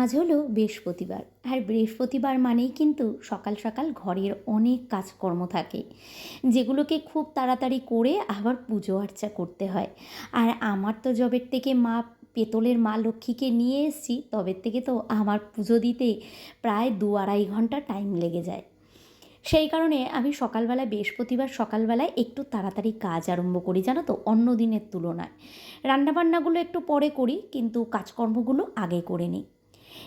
আজ হলো বৃহস্পতিবার। আর বৃহস্পতিবার মানেই কিন্তু সকাল সকাল ঘরের অনেক কাজকর্ম থাকে, যেগুলোকে খুব তাড়াতাড়ি করে আবার পুজো আর্চা করতে হয়। আর আমার তো জবের থেকে মা পেতলের মা লক্ষ্মীকে নিয়ে এসেছি তবে থেকে তো আমার পুজো দিতে প্রায় দু আড়াই ঘণ্টা টাইম লেগে যায়। সেই কারণে আমি সকালবেলা, বৃহস্পতিবার সকালবেলায় একটু তাড়াতাড়ি কাজ আরম্ভ করি, জানো তো, অন্য দিনের তুলনায়। রান্নাবান্নাগুলো একটু পরে করি, কিন্তু কাজকর্মগুলো আগে করে নিই।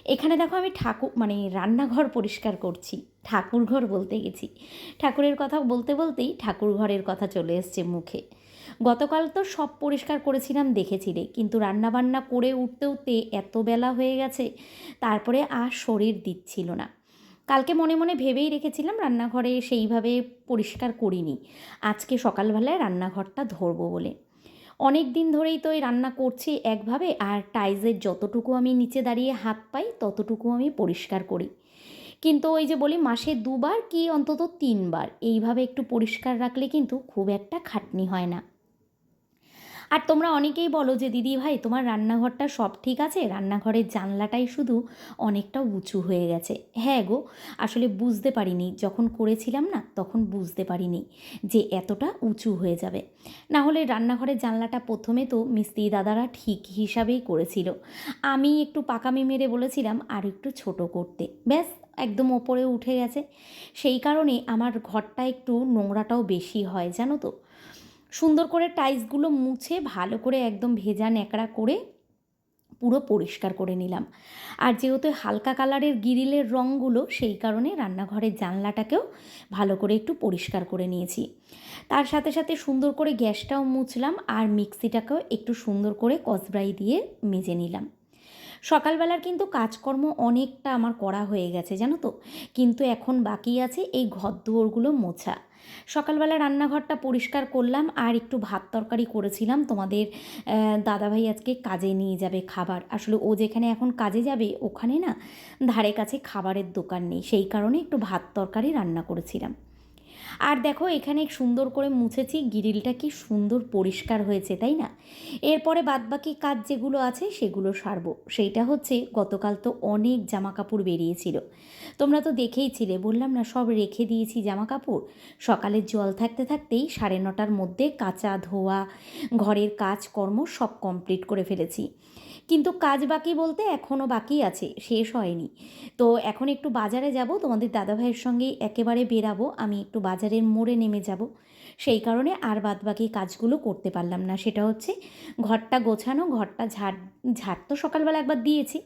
এখানে দেখো আমি ঠাকুর মানে রান্নাঘর পরিষ্কার করছি ঠাকুর ঘর বলতে গেছি। ঠাকুরের কথা বলতে বলতেই ঠাকুর ঘরের কথা চলে এসছে মুখে। গতকাল তো সব পরিষ্কার করেছিলাম দেখেছিলে কিন্তু রান্নাবান্না করে উঠতে উঠতে এত বেলা হয়ে গেছে, তারপরে আর শরীর দিচ্ছিল না। কালকে মনে মনে ভেবেই রেখেছিলাম রান্নাঘরে সেইভাবে পরিষ্কার করিনি। আজকে সকালবেলায় রান্নাঘরটা ধরবো বলে। অনেক দিন ধরেই তো এই রান্না করছি একভাবে, আর টাইজের যতটুকু আমি নিচে দাঁড়িয়ে হাত পাই, ততটুকু আমি পরিষ্কার করি। কিন্তু ওই যে বলি, মাসে দুবার কি অন্তত তিনবার, এইভাবে একটু পরিষ্কার রাখলে কিন্তু খুব একটা খাটনি হয় না। আর তোমরা অনেকেই বলো যে, দিদি ভাই, তোমার রান্নাঘরটা সব ঠিক আছে? রান্নাঘরের জানলাটাই শুধু অনেকটা উঁচু হয়ে গেছে। হ্যাঁ গো, আসলে বুঝতে পারিনি। যখন করেছিলাম না, তখন বুঝতে পারিনি যে, এতটা উঁচু হয়ে যাবে। না হলে রান্নাঘরের জানলাটা প্রথমে তো মিস্ত্রি দাদারা ঠিক হিসাবেই করেছিল। আমি একটু পাকামি মেরে বলেছিলাম, আর একটু ছোট করতে। ব্যাস, একদম ওপরে উঠে গেছে। সেই কারণে আমার ঘরটা একটু নোংরাটাও বেশি হয়, জানো তো? সুন্দর করে টাইলসগুলো মুছে ভালো করে একদম ভেজা ন্যাকড়া করে পুরো পরিষ্কার করে নিলাম। আর যেহেতু হালকা কালারের গিরিলের রঙগুলো সেই কারণে রান্নাঘরের জানলাটাকেও ভালো করে একটু পরিষ্কার করে নিয়েছি। তার সাথে সাথে সুন্দর করে গ্যাসটাও মুছলাম আর মিক্সিটাকেও একটু সুন্দর করে কসব্রাই দিয়ে মেজে নিলাম। সকালবেলার কিন্তু কাজকর্ম অনেকটা আমার করা হয়ে গেছে, জানো তো? কিন্তু এখন বাকি আছে এই ঘর দুয়ারগুলো মোছা। সকালবেলা রান্নাঘরটা পরিষ্কার করলাম, আর একটু ভাত তরকারি করেছিলাম। তোমাদের দাদাভাই আজকে কাজে নিয়ে যাবে খাবার। আসলে ও যেখানে এখন কাজে যাবে, ওখানে না ধারে কাছে খাবারের দোকান নেই। সেই কারণে একটু ভাত তরকারি রান্না করেছিলাম। আর দেখো, এখানে সুন্দর করে মুছেছি, গ্রিলটা কি সুন্দর পরিষ্কার হয়েছে, তাই না? এরপরে বাদবাকি কাজ যেগুলো আছে, সেগুলো সারবো। সেইটা হচ্ছে, গতকাল তো অনেক জামা কাপড় বেরিয়েছিল। তোমরা তো দেখেইছিলে, বললাম না, সব রেখে দিয়েছি জামা কাপড় সকালের জল থাকতে থাকতেই সাড়ে নটার মধ্যে কাঁচা ধোয়া, ঘরের কাজকর্ম সব কমপ্লিট করে ফেলেছি। কিন্তু কাজ বাকি বলতে এখনও বাকি আছে, শেষ হয়নি। তো এখন একটু বাজারে যাব, তোমাদের দাদাভাইয়ের সঙ্গে একেবারে বেরাবো, আমি একটু বাজারের মোড়ে নেমে যাব। সেই কারণে আর বাদ বাকি কাজগুলো করতে পারলাম না, সেটা হচ্ছে ঘরটা গোছানো, ঘরটা ঝাড় ঝাড় তো সকালবেলা একবার দিয়েছি,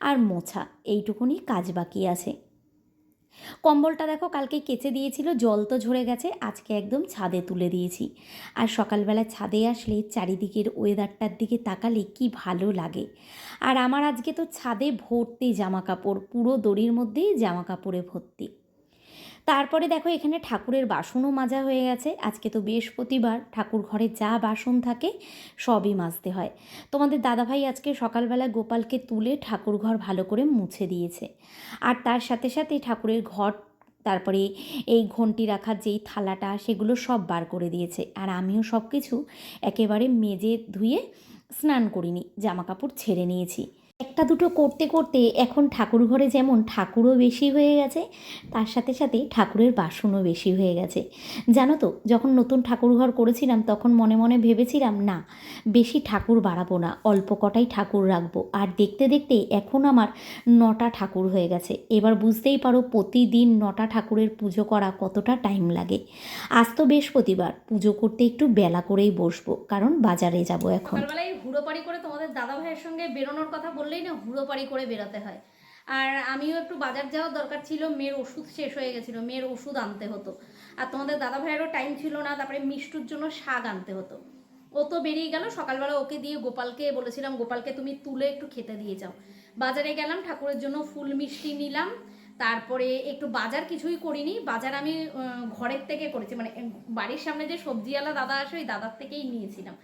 আর মোছা, এইটুকুনি কাজ বাকি আছে। কম্বলটা দেখো কালকে কেচে দিয়েছিল, জল তো ঝরে গেছে, আজকে একদম ছাদে তুলে দিয়েছি। আর সকালবেলা ছাদে আসলে চারিদিকের ওয়েদারটার দিকে তাকালে কি ভালো লাগে। আর আমার আজকে তো ছাদে ভর্তি জামা কাপড় পুরো দড়ির মধ্যেই জামা কাপড়ে ভর্তি। তারপরে দেখো এখানে ঠাকুরের বাসনও মাজা হয়ে গেছে। আজকে তো বৃহস্পতিবার, ঠাকুর ঘরে যা বাসন থাকে সবই মাজতে হয়। তোমাদের দাদাভাই আজকে সকালবেলা গোপালকে তুলে ঠাকুর ঘর ভালো করে মুছে দিয়েছে। আর তার সাথে সাথে ঠাকুরের ঘর, তারপরে এই ঘন্টি রাখার যেই থালাটা, সেগুলো সব বার করে দিয়েছে। আর আমিও সব কিছু একেবারে মেজে ধুয়ে স্নান করিনি জামা কাপড় ছেড়ে নিয়েছি। একটা দুটো করতে করতে এখন ঠাকুর ঘরে যেমন ঠাকুরও বেশি হয়ে গেছে, তার সাথে সাথে ঠাকুরের বাসনও বেশি হয়ে গেছে। জানো তো, যখন নতুন ঠাকুর ঘর করেছিলাম তখন মনে মনে ভেবেছিলাম, না, বেশি ঠাকুর বাড়াবো না, অল্প কটাই ঠাকুর রাখব। আর দেখতে দেখতে এখন আমার নটা ঠাকুর হয়ে গেছে। এবার বুঝতেই পারো প্রতিদিন নটা ঠাকুরের পুজো করা কতটা টাইম লাগে। আজ তো বৃহস্পতিবার, পুজো করতে একটু বেলা করেই বসবো, কারণ বাজারে যাব এখন। সকালবেলায় হুড়ো পাড়ি করে তোমাদের দাদা ভাইয়ের সঙ্গে বেরোনোর কথা বললেই না হুড়ো পাড়ি করে বেরোতে হয়। আর আমিও একটু বাজার যাওয়ার দরকার ছিল, মেয়ের ওষুধ শেষ হয়ে গেছিল, মেয়ের ওষুধ আনতে হতো। আর তোমাদের দাদা ভাইয়েরও টাইম ছিল না, তারপরে মিষ্টুর জন্য শাক আনতে হতো। ও তো বেরিয়ে গেল, সকালবেলা ওকে দিয়ে গোপালকে বলেছিলাম, গোপালকে তুমি তুলে একটু খেতে দিয়ে যাও। বাজারে গেলাম, ঠাকুরের জন্য ফুল মিষ্টি নিলাম। তারপরে একটু বাজার কিছুই করিনি, বাজার আমি ঘরের থেকে করেছি মানে বাড়ির সামনে যে সবজিওয়ালা দাদা আসে, ওই দাদার থেকেই নিয়েছিলাম।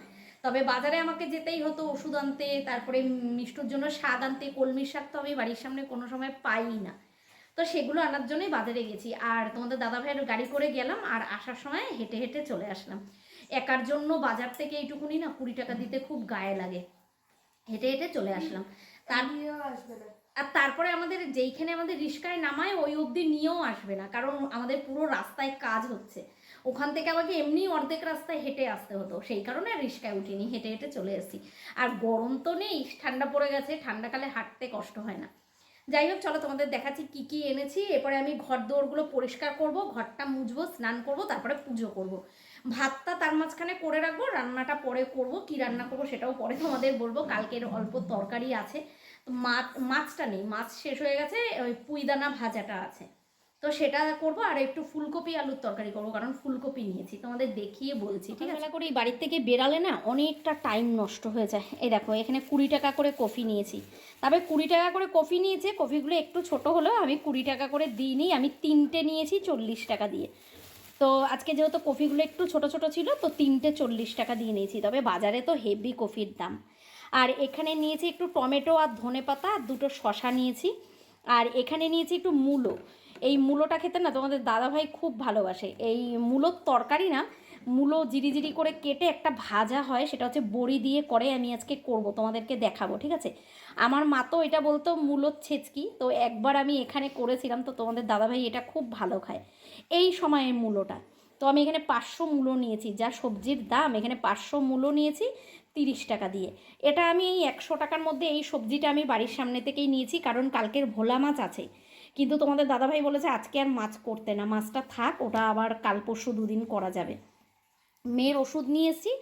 তবে বাজারে আমাকে যেতেই হতো ওষুধ আনতে তারপরে মিষ্টুর জন্য শাক আনতে কলমির শাক তো আমি বাড়ির সামনে কোনো সময় পাই না। তো সেগুলো আনার জন্যই বাজারে গেছি। আর তোমাদের দাদা ভাইয়ের গাড়ি করে গেলাম আর আসার সময় হেঁটে হেঁটে চলে আসলাম। একার জন্য বাজার থেকে এইটুকুনি না কুড়ি টাকা দিতে খুব গায়ে লাগে। হেঁটে হেঁটে চলে আসলাম। তার আর তারপরে আমাদের যেইখানে আমাদের রিস্কায় নামায় ওই অবধি নিয়েও আসবে না। কারণ আমাদের পুরো রাস্তায় কাজ হচ্ছে। ওখান থেকে আমাকে এমনি অর্ধেক রাস্তায় হেঁটে আসতে হতো। সেই কারণে আর রিস্কায় উঠিনি, হেঁটে হেঁটে চলে এসেছি। আর গরম তো নেই, ঠান্ডা পড়ে গেছে, ঠান্ডাকালে হাঁটতে কষ্ট হয় না। যাই হোক, চলো তোমাদের দেখাচ্ছি কি কি এনেছি। এরপরে আমি ঘর দৌড়গুলো পরিষ্কার করব, ঘরটা মুছবো, স্নান করব, তারপরে পুজো করব। ভাতটা তার মাঝখানে করে রাখব, রান্নাটা পরে করব। কি রান্না করব সেটাও পরে তোমাদের বলব। কালকের অল্প তরকারি আছে। মাছ, মাছটা নেই, মাছ শেষ হয়ে গেছে, ওই পুইদানা ভাজাটা আছে। তো সেটা করব আর একটু ফুলকপি আলুর তরকারি করব কারণ ফুলকপি নিয়েছি। তোমাদের দেখিয়ে বলছি ঠিক আছে? করে এই বাড়ির থেকে বেরালে না অনেকটা টাইম নষ্ট হয়ে যায়। এই দেখো এখানে কুড়ি টাকা করে কফি নিয়েছি। তবে কুড়ি টাকা করে কফি নিয়েছে কফিগুলো একটু ছোট হলেও আমি কুড়ি টাকা করে দিইনি আমি তিনটে নিয়েছি চল্লিশ টাকা দিয়ে। তো আজকে যেহেতু কফিগুলো একটু ছোট ছোট ছিল তো তিনটে চল্লিশ টাকা দিয়ে নিয়েছি। তবে বাজারে তো হেভি কফির দাম। আর এখানে নিয়েছি একটু টমেটো আর ধনে পাতা আর দুটো শশা নিয়েছি। আর এখানে নিয়েছি একটু মূলো। এই মূলোটা খেতে না তোমাদের দাদাভাই খুব ভালোবাসে। এই মূলোর তরকারি না, মূলো জিরি জিরি করে কেটে একটা ভাজা হয়, সেটা হচ্ছে বড়ি দিয়ে করে আমি আজকে করব, তোমাদেরকে দেখাবো, ঠিক আছে? আমার মা তো এটা বলতো মূলোর ছেচকি, তো একবার আমি এখানে করেছিলাম, তো তোমাদের দাদাভাই এটা খুব ভালো খায়। এই সময়ের মূলোটা। তো আমি এখানে পাঁচশো মূলো নিয়েছি, যা সবজির দাম, এখানে পাঁচশো মূলো নিয়েছি তিরিশ টাকা দিয়ে। এটা আমি এই একশো টাকার মধ্যে এই সবজিটা আমি বাড়ির সামনে থেকেই নিয়েছি, কারণ কালকের ভোলা মাছ আছে। কিন্তু তোমাদের দাদাভাই বলেছে, আজকে আর মাছ করতে না, মাছটা থাক, ওটা আবার কাল পরশু দুদিন করা যাবে। মেয়ের ওষুধ নিয়ে এসেছি,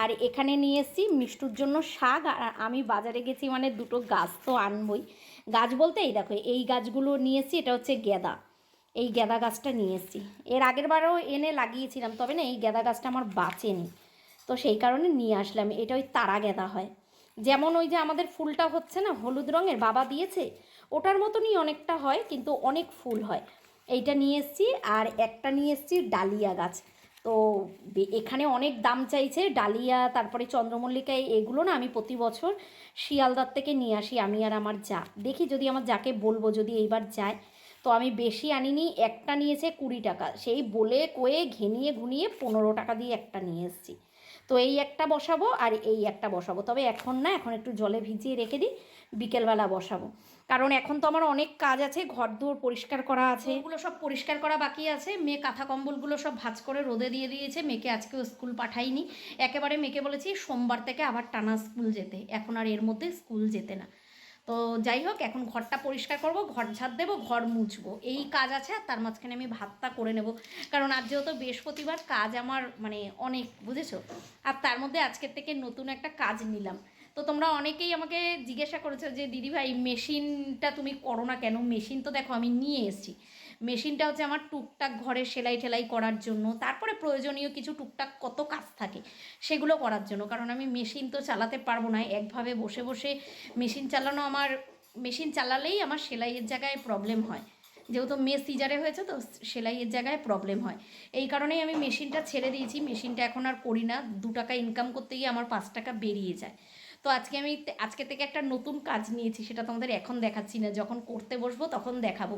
আর এখানে নিয়ে এসেছি মিষ্টুর জন্য শাক, আর আমি বাজারে গেছি মানে দুটো গাছ তো আনবই। গাছ বলতে এই দেখো, এই গাছগুলো নিয়ে এসেছি, এটা হচ্ছে গেদা এই গেদা গাছটা নিয়ে এসেছি। এর আগের বারও এনে লাগিয়েছিলাম, তবে না, এই গেদা গাছটা আমার বাঁচেনি। তো সেই কারণে নিয়ে আসলাম, এটা ওই তারা গেদা হয়। যেমন ওই যে আমাদের ফুলটা হচ্ছে না, হলুদ রঙের, বাবা দিয়েছে ওটার মতনই অনেকটা হয়, কিন্তু অনেক ফুল হয়। এইটা নিয়ে এসেছি আর একটা নিয়ে এসেছি ডালিয়া গাছ। তো এখানে অনেক দাম চাইছে, ডালিয়া, তারপরে চন্দ্রমল্লিকা এগুলো না আমি প্রতি বছর শিয়ালদার থেকে নিয়ে আসি, আমি আর আমার যা। দেখি যদি আমার যাকে বলব যদি এইবার যায়। তো আমি বেশি আনিনি, একটা নিয়েছে কুড়ি টাকা। সেই বলে কয়ে ঘেনিয়ে ঘুনিয়ে পনেরো টাকা দিয়ে একটা নিয়ে এসেছি। তো এই একটা বসাবো আর এই একটা বসাবো। তবে এখন না, এখন একটু জলে ভিজিয়ে রেখে দিই। বিকেলবেলা বসাবো। কারণ এখন তো আমার অনেক কাজ আছে ঘর দুয়ার পরিষ্কার করা আছে। ওগুলো সব পরিষ্কার করা বাকি আছে। মেয়ে কাঁথা কম্বলগুলো সব ভাঁজ করে রোদে দিয়ে দিয়েছে। মেয়েকে আজকেও স্কুল পাঠাইনি। একেবারে মেয়েকে বলেছি সোমবার থেকে আবার টানা স্কুল যেতে। এখন আর এর মধ্যে স্কুল যেতে না। তো যাই হোক, এখন ঘরটা পরিষ্কার করব, ঘর ঝাড় দেবো, ঘর মুছবো। এই কাজ আছে আর তার মাঝখানে আমি ভাতটা করে নেব। কারণ আজ যেহেতু বৃহস্পতিবার, কাজ আমার মানে অনেক, বুঝেছ? আর তার মধ্যে আজকের থেকে নতুন একটা কাজ নিলাম। তো তোমরা অনেকেই আমাকে জিজ্ঞাসা করেছ যে দিদিভাই মেশিনটা তুমি করো না কেন? মেশিন তো দেখো, আমি নিয়ে এসেছি। মেশিনটা হচ্ছে আমার টুকটাক ঘরে সেলাই টেলাই করার জন্য। তারপরে প্রয়োজনীয় কিছু টুকটাক কত কাজ থাকে সেগুলো করার জন্য। কারণ আমি মেশিন তো চালাতে পারব না। একভাবে বসে বসে মেশিন চালানো আমার, মেশিন চালালেই আমার সেলাইয়ের জায়গায় প্রবলেম হয়। যেহেতু মেয়ে সিজারে হয়েছে তো সেলাইয়ের জায়গায় প্রবলেম হয়। এই কারণেই আমি মেশিনটা ছেড়ে দিয়েছি। মেশিনটা এখন আর করি না। দু টাকা ইনকাম করতে গিয়ে আমার পাঁচ টাকা বেরিয়ে যায়। তো আজকে আমি আজকে থেকে একটা নতুন কাজ নিয়েছি, সেটা তোমাদের এখন দেখাচ্ছি না। যখন করতে বসবো তখন দেখাবো।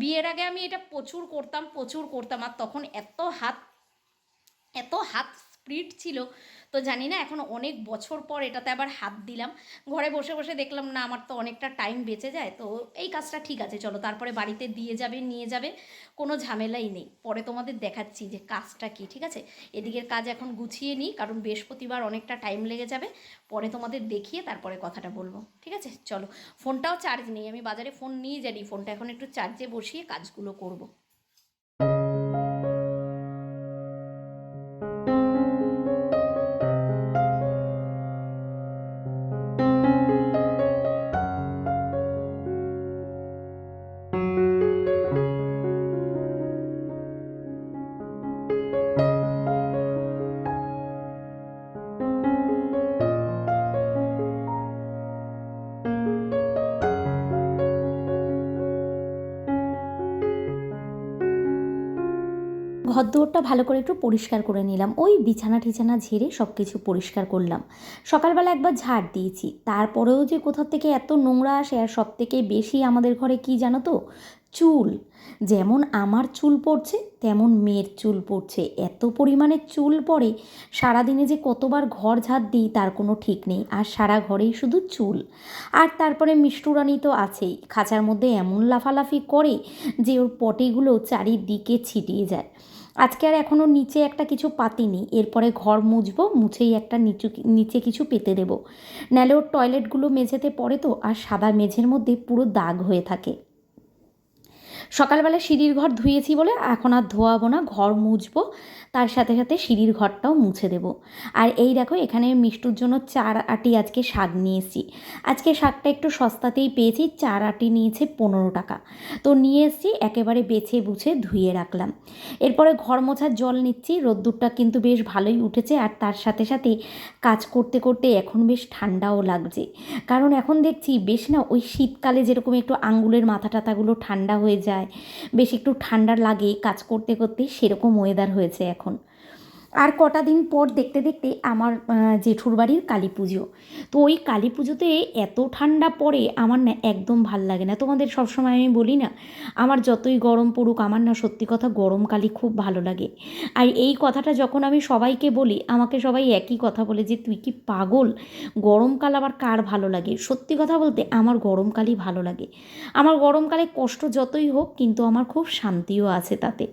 বিয়ের আগে আমি এটা প্রচুর করতাম প্রচুর করতাম, আর তখন এত হাত এত হাত স্পিড ছিল, তো জানি না, এখন অনেক বছর পর এটাতে আবার হাত দিলাম। ঘরে বসে বসে দেখলাম, না, আমার তো অনেকটা টাইম বেঁচে যায়, তো এই কাজটা ঠিক আছে, চলো তারপরে বাড়িতে দিয়ে যাবে, নিয়ে যাবে, কোনো ঝামেলাই নেই। পরে তোমাদের দেখাচ্ছি যে কাজটা কি, ঠিক আছে? এদিকের কাজ এখন গুছিয়ে নিই, কারণ বৃহস্পতিবার অনেকটা টাইম লেগে যাবে। পরে তোমাদের দেখিয়ে তারপরে কথাটা বলব, ঠিক আছে? চলো, ফোনটাও চার্জ নেই, আমি বাজারে ফোন নিয়ে জানি ফোনটা এখন একটু চার্জে বসিয়ে কাজগুলো করব। ঘর দুয়ারটা ভালো করে একটু পরিষ্কার করে নিলাম। ওই বিছানা টিছানা ঝেড়ে সব কিছু পরিষ্কার করলাম। সকালবেলা একবার ঝাড় দিয়েছি। তারপরেও যে কোথাও থেকে এত নোংরা আসে আর সব থেকে বেশি আমাদের ঘরে কি জানো তো? চুল। যেমন আমার চুল পড়ছে, তেমন মেয়ের চুল পড়ছে। এত পরিমাণে চুল পড়ে, সারাদিনে যে কতবার ঘর ঝাড় দিই তার কোনো ঠিক নেই। আর সারা ঘরেই শুধু চুল। আর তারপরে মিষ্টুরানি তো আছেই। খাঁচার মধ্যে এমন লাফালাফি করে যে ওর পটিগুলো চারিদিকে ছিটিয়ে যায়। আজকে আর এখনও নিচে একটা কিছু পাতিনি এরপরে ঘর মুছবো, মুছেই একটা নিচু নিচে কিছু পেতে দেবো। নাহলে ওর টয়লেটগুলো মেঝেতে পড়ে তো, আর সাদা মেঝের মধ্যে পুরো দাগ হয়ে থাকে। সকালবেলা সিঁড়ির ঘর ধুয়েছি বলে এখন আর ধোয়াবো না ঘর মুছবো। তার সাথে সাথে সিঁড়ির ঘরটাও মুছে দেবো। আর এই দেখো, এখানে মিষ্টুর জন্য চার আটি আজকে শাক নিয়ে এসেছি। আজকে শাকটা একটু সস্তাতেই পেয়েছি, চার আটি নিয়েছে পনেরো টাকা। তো নিয়ে এসেছি, একেবারে বেছে বুছে ধুয়ে রাখলাম। এরপরে ঘর মোছার জল নিচ্ছি, রোদ্দুরটা কিন্তু বেশ ভালোই উঠেছে আর তার সাথে সাথে কাজ করতে করতে এখন বেশ ঠান্ডাও লাগছে। কারণ এখন দেখছি বেশ না ওই শীতকালে যেরকম একটু আঙ্গুলের মাথা টাথাগুলো ঠান্ডা হয়ে যায়, বেশ একটু ঠান্ডা লাগে কাজ করতে করতে, সেরকম ওয়েদার হয়েছে এখন। আর কটা দিন পর দেখতে দেখতে আমার জেঠুর বাড়ির কালী পুজো। তো ওই কালী পুজোতে এত ঠান্ডা পড়ে, আমার না একদম ভালো লাগে না। তোমাদের সবসময় আমি বলি না, আমার যতই গরম পড়ুক, আমার না সত্যি কথা গরমকালই খুব ভালো লাগে। আর এই কথাটা যখন আমি সবাইকে বলি, আমাকে সবাই একই কথা বলে যে, তুই কি পাগল? গরমকাল আবার কার ভালো লাগে? সত্যি কথা বলতে আমার গরমকালই ভালো লাগে। আমার গরমকালে কষ্ট যতই হোক, কিন্তু আমার খুব শান্তিও আছে তাতে।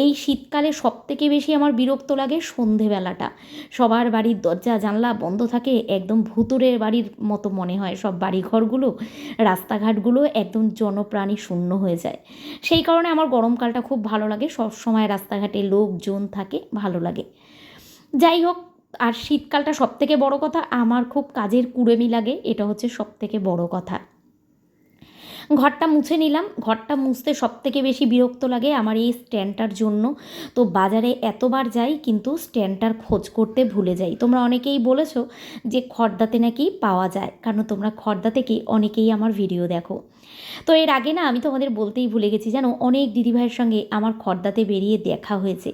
এই শীতকালে সব থেকে বেশি আমার বিরক্ত লাগে সন্ধেবেলাটা। সবার বাড়ির দরজা, জানলা বন্ধ থাকে, একদম ভুতুরের বাড়ির মতো মনে হয়। সব বাড়িঘরগুলো, রাস্তাঘাটগুলো একদম জনপ্রাণী শূন্য হয়ে যায়। সেই কারণে আমার গরমকালটা খুব ভালো লাগে। সব সময় রাস্তাঘাটে লোকজন থাকে, ভালো লাগে। যাই হোক, আর শীতকালটা সব থেকে বড় কথা, আমার খুব কাজের কুড়েমি লাগে, এটা হচ্ছে সব থেকে বড় কথা। ঘরটা মুছে নিলাম। ঘরটা মুছতে সব থেকে বেশি বিরক্ত লাগে আমার এই স্ট্যান্ডটার জন্য। তো বাজারে এতবার যাই কিন্তু স্ট্যান্ডটার খোঁজ করতে ভুলে যাই। তোমরা অনেকেই বলেছ যে খর্দাতে নাকি পাওয়া যায়। কারণ তোমরা খর্দা থেকে অনেকেই আমার ভিডিও দেখো। তো এর আগে না আমি তোমাদের বলতেই ভুলে গেছি জানো, অনেক দিদিভাইয়ের সঙ্গে আমার খর্দাতে বেরিয়ে দেখা হয়েছে।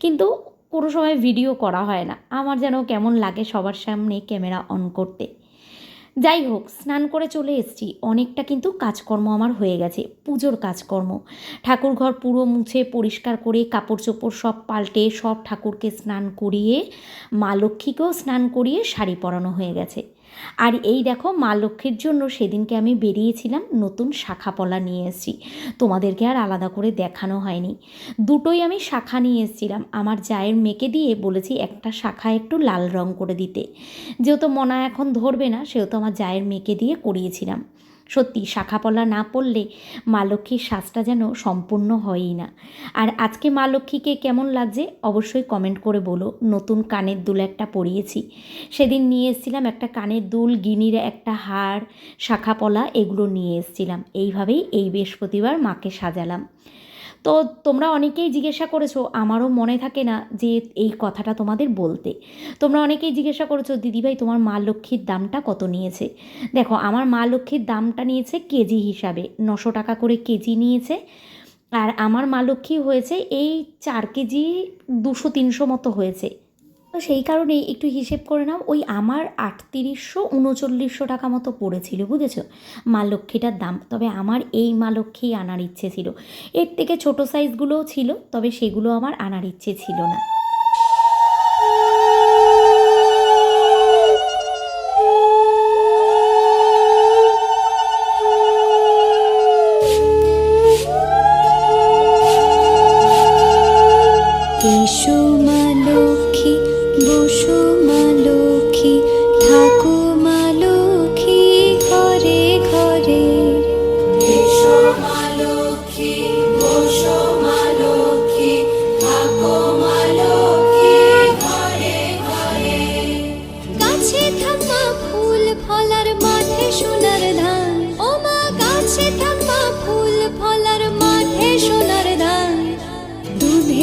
কিন্তু কোনো সময় ভিডিও করা হয় না। আমার যেন কেমন লাগে সবার সামনে ক্যামেরা অন করতে। যাই হোক স্নান করে চলে এসেছি। অনেকটা কিন্তু কাজকর্ম আমার হয়ে গেছে, পুজোর কাজকর্ম। ঠাকুরঘর পুরো মুছে, পরিষ্কার করে কাপড় চোপড় সব পাল্টে, সব ঠাকুরকে স্নান করিয়ে, মা লক্ষ্মীকেও স্নান করিয়ে শাড়ি পরানো হয়ে গেছে। আর এই দেখো মা লক্ষ্মীর জন্য সেদিনকে আমি বেরিয়েছিলাম নতুন শাখা পলা নিয়ে এসেছি। তোমাদেরকে আর আলাদা করে দেখানো হয়নি। দুটোই আমি শাখা নিয়ে এসেছিলাম। আমার জায়ের মেয়েকে দিয়ে বলেছি একটা শাখা একটু লাল রং করে দিতে। যেহেতু মনা এখন ধরবে না, সেহেতু আমার জায়ের মেয়েকে দিয়ে করিয়েছিলাম। সত্যি শাখাপলা না পড়লে মা লক্ষ্মীর শ্বাসটা যেন সম্পূর্ণ হয়ই না। আর আজকে মা লক্ষ্মীকে কেমন লাগছে অবশ্যই কমেন্ট করে বলো। নতুন কানের দুল একটা পরিয়েছি। সেদিন নিয়ে এসেছিলাম একটা কানের দুল, গিনির একটা হাড় শাখা পলা, এগুলো নিয়ে এসেছিলাম। এইভাবেই এই বৃহস্পতিবার মাকে সাজালাম। তো তোমরা অনেকেই জিজ্ঞাসা করেছ, আমারও মনে থাকে না যে এই কথাটা তোমাদের বলতে। তোমরা অনেকেই জিজ্ঞাসা করেছ, দিদিভাই তোমার মা লক্ষ্মীর দামটা কত নিয়েছে? দেখো, আমার মা লক্ষ্মীর দামটা নিয়েছে কেজি হিসাবে, নশো টাকা করে কেজি নিয়েছে। আর আমার মা লক্ষ্মী হয়েছে এই চার কেজি দুশো তিনশো মতো হয়েছে। তো সেই কারণেই একটু হিসেব করে নাও, ওই আমার আটত্রিশশো উনচল্লিশশো টাকা মতো পড়েছিল, বুঝেছ? মা লক্ষ্মীটার দাম, তবে আমার এই মা লক্ষ্মী আনার ইচ্ছে ছিল। এর থেকে ছোট সাইজগুলোও ছিল, তবে সেগুলো আমার আনার ইচ্ছে ছিল না।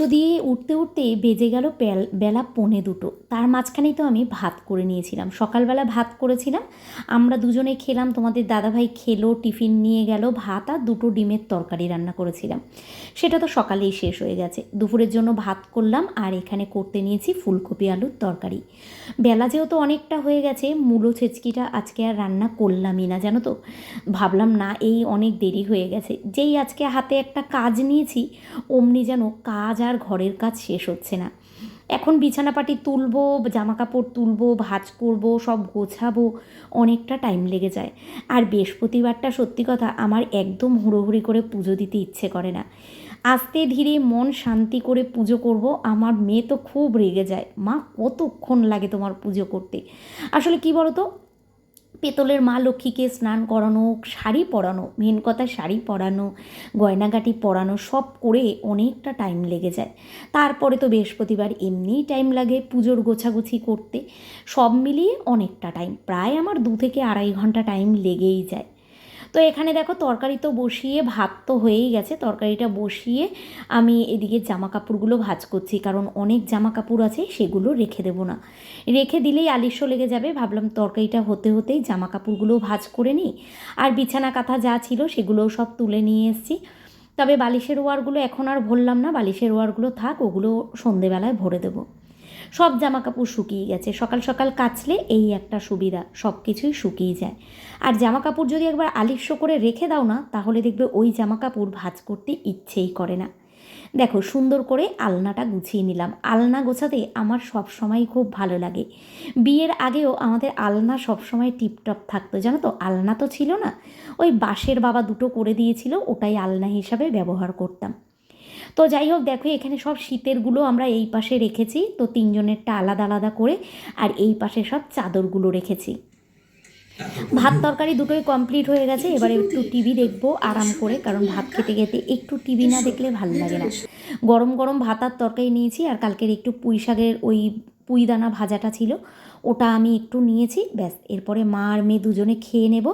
যদি উঠতে উঠতে বেজে গেল বেলা পৌনে দুটো। তার মাঝখানেই তো আমি ভাত করে নিয়েছিলাম। সকালবেলা ভাত করেছিলাম। আমরা দুজনে খেলাম। তোমাদের দাদাভাই খেলো, টিফিন নিয়ে গেল, ভাত আর দুটো ডিমের তরকারি রান্না করেছিলাম। সেটা তো সকালেই শেষ হয়ে গেছে। দুপুরের জন্য ভাত করলাম আর এখানে করতে নিয়েছি ফুলকপি আলুর তরকারি। বেলা যেহেতু অনেকটা হয়ে গেছে, মূলো ছেচকিটা আজকে আর রান্না করলামই না, জানো তো। ভাবলাম না, এই অনেক দেরি হয়ে গেছে। যেই আজকে হাতে একটা কাজ নিয়েছি, অমনি যেন কাজ আর ঘরের কাজ শেষ হচ্ছে না। এখন বিছানাপাটি তুলবো জামা কাপড় তুলবো, ভাজ করব, সব গোছাবো, অনেকটা টাইম লেগে যায়। আর বৃহস্পতিবারটা সত্যি কথা আমার একদম হুড়োহুড়ি করে পুজো দিতে ইচ্ছে করে না। আস্তে ধীরে মন শান্তি করে পুজো করব, আমার মেয়ে তো খুব রেগে যায়। মা, কতক্ষণ লাগে তোমার পুজো করতে? আসলে কি বলো তো পেতলের মা লক্ষ্মীকে স্নান করানো, শাড়ি পরানো, মেন কথা শাড়ি পরানো, গয়নাগাটি পরানো, সব করে অনেকটা টাইম লেগে যায়। তারপরে তো বৃহস্পতিবার এমনিই টাইম লাগে পুজোর গোছাগুছি করতে। সব মিলিয়ে অনেকটা টাইম প্রায় আমার দু থেকে আড়াই ঘণ্টা টাইম লেগেই যায়। তো এখানে দেখো তরকারি তো বসিয়ে ভাত তো হয়েই গেছে। তরকারিটা বসিয়ে আমি এদিকে জামা কাপড়গুলো ভাজ করছি, কারণ অনেক জামা কাপড় আছে, সেগুলো রেখে দেবো না। রেখে দিলেই আলিস্য লেগে যাবে, ভাবলাম তরকারিটা হতে হতেই জামা কাপড়গুলো ভাজ করে নিই। আর বিছানা কাঁথা যা ছিল সেগুলোও সব তুলে নিয়ে এসেছি। তবে বালিশের ওয়ারগুলো এখন আর ভরলাম না, বালিশের ওয়ারগুলো থাক, ওগুলো সন্ধেবেলায় ভরে দেবো। সব জামা কাপড় শুকিয়ে গেছে। সকাল সকাল কাচলে এই একটা সুবিধা, সব কিছুই শুকিয়ে যায়। আর জামা কাপড় যদি একবার আলিস্য করে রেখে দাও না, তাহলে দেখবে ওই জামা কাপড় ভাজ করতে ইচ্ছেই করে না। দেখো, সুন্দর করে আলনাটা গুছিয়ে নিলাম। আলনা গোছাতে আমার সব সময় খুব ভালো লাগে। বিয়ের আগেও আমাদের আলনা সবসময় টিপটপ থাকতো, জানো তো? আলনা তো ছিল না। ওই বাঁশের বাবা দুটো করে দিয়েছিল, ওটাই আলনা হিসাবে ব্যবহার করতাম। তো যাই হোক, দেখো, এখানে সব শীতেরগুলো আমরা এই পাশে রেখেছি। তো তিনজনেরটা আলাদা আলাদা করে আর এই পাশে সব চাদরগুলো রেখেছি। ভাত তরকারি দুটোই কমপ্লিট হয়ে গেছে। এবারে একটু টিভি দেখব, আরাম করে, কারণ ভাত খেতে খেতে একটু টিভি না দেখলে ভালো লাগে না। গরম গরম ভাত আর তরকারি নিয়েছি, আর কালকের একটু পুঁই শাকের ওই পুঁই দানা ভাজাটা ছিল, ওটা আমি একটু নিয়েছি, ব্যাস। এরপরে মা আর মেয়ে দুজনে খেয়ে নেব,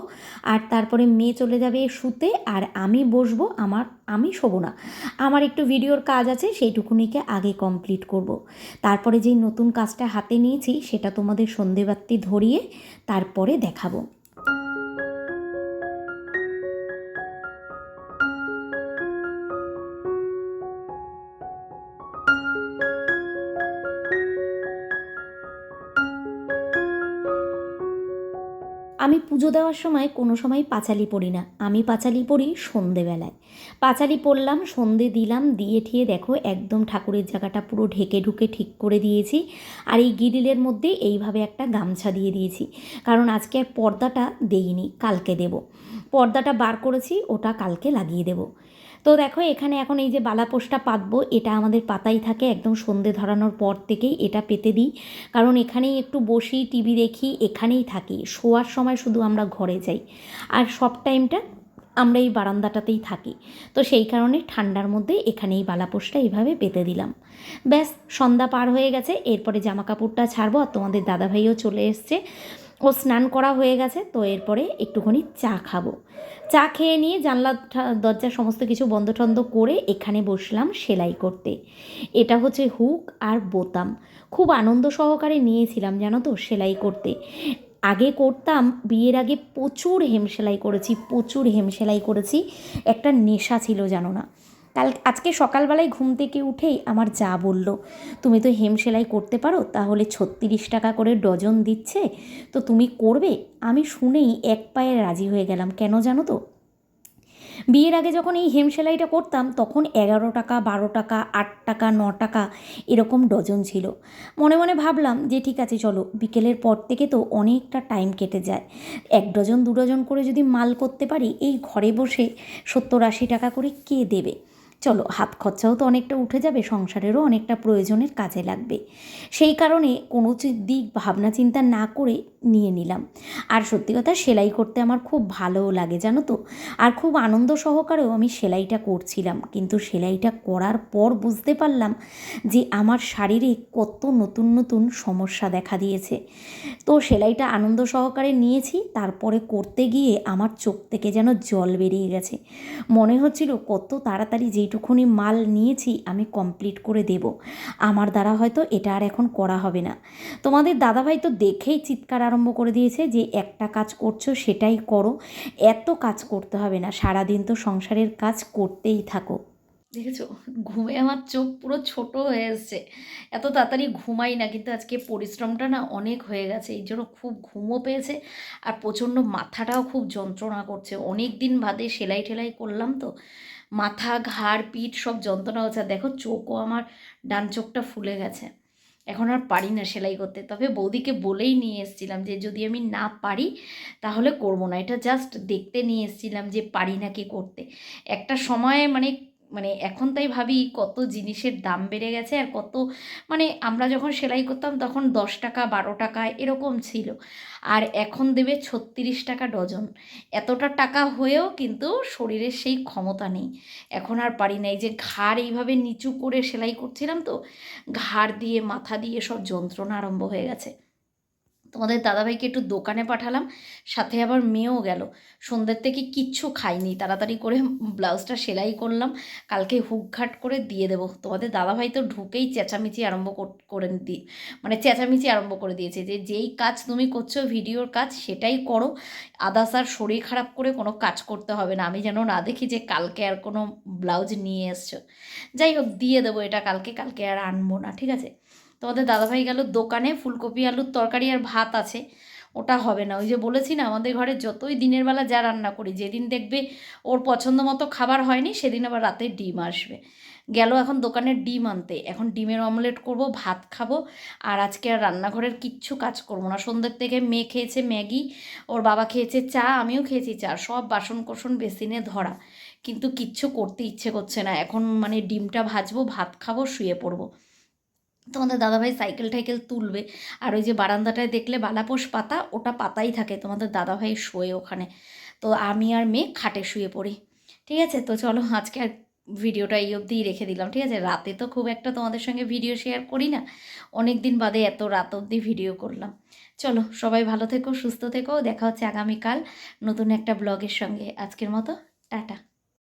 আর তারপরে মেয়ে চলে যাবে শুতে, আর আমি বসবো, আমার, আমি শোবো না। আমার একটু ভিডিওর কাজ আছে, সেইটুকুনিকে আগে কমপ্লিট করব। তারপরে যেই নতুন কাজটা হাতে নিয়েছি, সেটা তোমাদের সন্ধেবাতি ধরিয়ে তারপরে দেখাবো। পুজো দেওয়ার সময় কোনো সময় পাঁচালি পড়ি না। আমি পাঁচালি পড়ি সন্ধেবেলায়। পাঁচালি পড়লাম, সন্ধে দিলাম, দিয়ে ঠিয়ে দেখো একদম ঠাকুরের জায়গাটা পুরো ঢেকে ঢুকে ঠিক করে দিয়েছি। আর এই গিরিলের মধ্যে এইভাবে একটা গামছা দিয়ে দিয়েছি। কারণ আজকে পর্দাটা দেইনি, কালকে দেব। পর্দাটা বার করেছি, ওটা কালকে লাগিয়ে দেবো। তো দেখো, এখানে এখন এই যে বালাপোষটা পাতবো, এটা আমাদের পাতাই থাকে একদম সন্ধে ধরানোর পর থেকেই এটা পেতে দিই। কারণ এখানেই একটু বসি, টিভি দেখি, এখানেই থাকি। শোয়ার সময় শুধু আমরা ঘরে যাই। আর সব টাইমটা আমরা এই বারান্দাটাতেই থাকি। তো সেই কারণে ঠান্ডার মধ্যে এখানেই বালাপোষটা এইভাবে পেতে দিলাম। ব্যাস, সন্ধ্যা পার হয়ে গেছে। এরপরে জামা কাপড়টা ছাড়বো আর তোমাদের দাদাভাইও চলে এসছে। ও স্নান করা হয়ে গেছে, তো এরপরে একটুখানি চা খাব। চা খেয়ে নিয়ে জানলা দরজা সমস্ত কিছু বন্ধ টন্ধ করে এখানে বসলাম সেলাই করতে। এটা হচ্ছে হুক আর বোতাম। খুব আনন্দ সহকারে নিয়েছিলাম, জানো তো, সেলাই করতে। আগে করতাম, বিয়ের আগে প্রচুর হেম সেলাই করেছি, প্রচুর হেম সেলাই করেছি। একটা নেশা ছিল, জানো না। কাল, আজকে সকালবেলায় ঘুম থেকে উঠেই আমার যা বলল, তুমি তো হেম সেলাই করতে পারো, তাহলে ছত্রিশ টাকা করে ডজন দিচ্ছে, তো তুমি করবে? আমি শুনেই এক পায়ে রাজি হয়ে গেলাম, কেন জানো তো? বিয়ের আগে যখন এই হেম সেলাইটা করতাম, তখন এগারো টাকা, বারো টাকা, আট টাকা, ন টাকা এরকম ডজন ছিল। মনে মনে ভাবলাম যে ঠিক আছে, চলো, বিকেলের পর থেকে তো অনেকটা টাইম কেটে যায়। এক ডজন, দু ডজন করে যদি মাল করতে পারি, এই ঘরে বসে সত্তর আশি টাকা করে কে দেবে? চলো, হাত খরচাও তো অনেকটা উঠে যাবে, সংসারেরও অনেকটা প্রয়োজনের কাজে লাগবে। সেই কারণে কোনো দিক ভাবনা চিন্তা না করে নিয়ে নিলাম। আর সত্যি কথা, সেলাই করতে আমার খুব ভালোও লাগে, জানো তো? আর খুব আনন্দ সহকারেও আমি সেলাইটা করছিলাম। কিন্তু সেলাইটা করার পর বুঝতে পারলাম যে আমার শারীরে কত নতুন নতুন সমস্যা দেখা দিয়েছে। তো সেলাইটা আনন্দ সহকারে নিয়েছি, তারপরে করতে গিয়ে আমার চোখ থেকে যেন জল বেরিয়ে গেছে। মনে হচ্ছিল কত তাড়াতাড়ি যে যেইটুকুনি মাল নিয়েছি আমি কমপ্লিট করে দেব। আমার দ্বারা হয়তো এটা আর এখন করা হবে না। তোমাদের দাদাভাই তো দেখেই চিৎকার আরম্ভ করে দিয়েছে যে, একটা কাজ করছ, সেটাই করো। এত কাজ করতে হবে না। সারাদিন তো সংসারের কাজ করতেই থাকো। দেখেছ? ঘুমে আমার চোখ পুরো ছোট হয়ে এসছে। এত তাড়াতাড়ি ঘুমাই না, কিন্তু আজকে পরিশ্রমটা না অনেক হয়ে গেছে। এই জন্য খুব ঘুমও পেয়েছে আর প্রচণ্ড মাথাটাও খুব যন্ত্রণা করছে। অনেক দিন বাদে সেলাই টেলাই করলাম তো। মাথা, ঘাড়, পিঠ সব যন্ত্রণা হচ্ছে। দেখো চোখও আমার ডান চোখটা ফুলে গেছে। এখন আর পারি না সেলাই করতে। তবে বৌদিকে বলেই নিয়ে এসেছিলাম যে, যদি আমি না পারি, তাহলে করব না। এটা জাস্ট দেখতে নিয়ে এসেছিলাম যে, পারি নাকি করতে। একটা সময়ে মানে মানে এখন তাই ভাবি কত জিনিসের দাম বেড়ে গেছে আর কত মানে আমরা যখন সেলাই করতাম তখন দশ টাকা, বারো টাকা এরকম ছিল। আর এখন দেবে ছত্রিশ টাকা ডজন। এতটা টাকা হয়েও কিন্তু শরীরের সেই ক্ষমতা নেই। এখন আর পারি না এই যে ঘাড় এইভাবে নিচু করে সেলাই করছিলাম তো, ঘাড় দিয়ে, মাথা দিয়ে সব যন্ত্রণা আরম্ভ হয়ে গেছে। তোমাদের দাদাভাইকে একটু দোকানে পাঠালাম, সাথে আবার মেয়েও গেল। সন্ধ্যের থেকে কিচ্ছু খাইনি, তাড়াতাড়ি করে ব্লাউজটা সেলাই করলাম, কালকে হুকঘাট করে দিয়ে দেবো। তোমাদের দাদাভাই তো ঢুকেই চেঁচামেচি আরম্ভ করে দি মানে চেঁচামেচি আরম্ভ করে দিয়েছে যে, যেই কাজ তুমি করছ, ভিডিওর কাজ সেটাই করো। আদার্স আর শরীর খারাপ করে কোনো কাজ করতে হবে না। আমি যেন না দেখি যে, কালকে আর কোনো ব্লাউজ নিয়ে এসছো। যাই হোক, দিয়ে দেবো এটা কালকে কালকে আর আনব না, ঠিক আছে? তোমাদের দাদাভাই গেল দোকানে, ফুলকপি, আলুর তরকারি আর ভাত আছে। ওটা হবে না। ওই যে বলেছি না, আমাদের ঘরে যতই দিনের বেলা যা রান্না করি, যেদিন দেখবে ওর পছন্দ মতো খাবার হয়নি, সেদিন আবার রাতে ডিম আসবে। গেল এখন দোকানের ডিম আনতে। এখন ডিমের অমলেট করব, ভাত খাব, আর আজকে আর রান্নাঘরের কিচ্ছু কাজ করব না। সন্ধ্যের থেকে মেয়ে খেয়েছে ম্যাগি, ওর বাবা খেয়েছে চা, আমিও খেয়েছি চা, সব বাসন কোসন বেসিনে ধরা। কিন্তু কিচ্ছু করতে ইচ্ছে করছে না। এখন মানে ডিমটা ভাজবো, ভাত খাব, শুয়ে পড়ব। তোমাদের দাদাভাই সাইকেল টাইকেল তুলবে। আর ওই যে বারান্দাটায় দেখলে বালাপোষ পাতা, ওটা পাতাই থাকে তোমাদের দাদাভাই শোয়ে ওখানে। তো আমি আর মেয়ে খাটে শুয়ে পড়ি। ঠিক আছে? তো চলো আজকে আর ভিডিওটা এই অবধিই রেখে দিলাম। ঠিক আছে? রাতে তো খুব একটা তোমাদের সঙ্গে ভিডিও শেয়ার করি না। অনেক দিন বাদে এত রাত অবধি ভিডিও করলাম। চলো, সবাই ভালো থেকো, সুস্থ থেকো। দেখা হচ্ছে আগামীকাল নতুন একটা ব্লগের সঙ্গে। আজকের মতো, টাটা।